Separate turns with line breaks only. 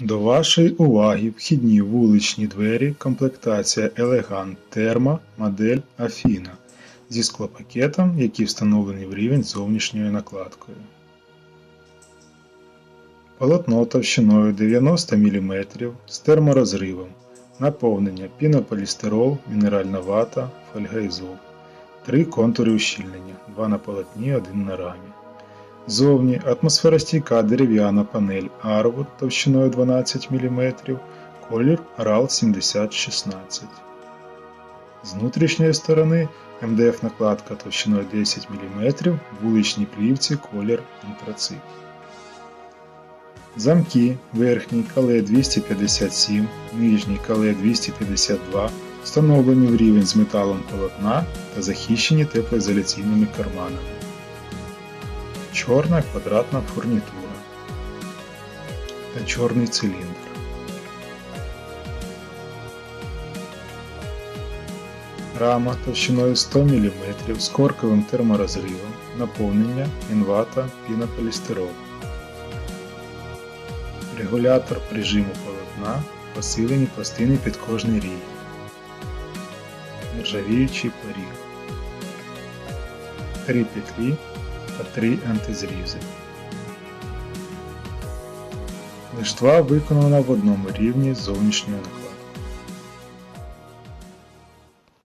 До вашої уваги вхідні вуличні двері комплектація Elegant Therma модель Афіна зі склопакетом, який встановлений в рівень зовнішньою накладкою. Полотно товщиною 90 мм з терморозривом. Наповнення пінополістирол, мінеральна вата, фольга ізол. Три контури ущільнення, два на полотні, один на рамі. Зовні атмосферостійка дерев'яна панель Arwood товщиною 12 мм, колір RAL 7016. З внутрішньої сторони МДФ накладка товщиною 10 мм, вуличні плівці колір антрацит. Замки верхній кале 257, нижній кале 252 встановлені в рівень з металом полотна та захищені теплоізоляційними карманами. Чорна квадратна фурнітура та чорний циліндр. Рама товщиною 100 мм з корковим терморозривом, наповнення інвата пінополістирол. Регулятор прижиму полотна, посилені пластини під кожний рій. Нержавіючий поріг. Три петлі три антизрізи. Лиштва виконана в одному рівні з зовнішньою накладкою.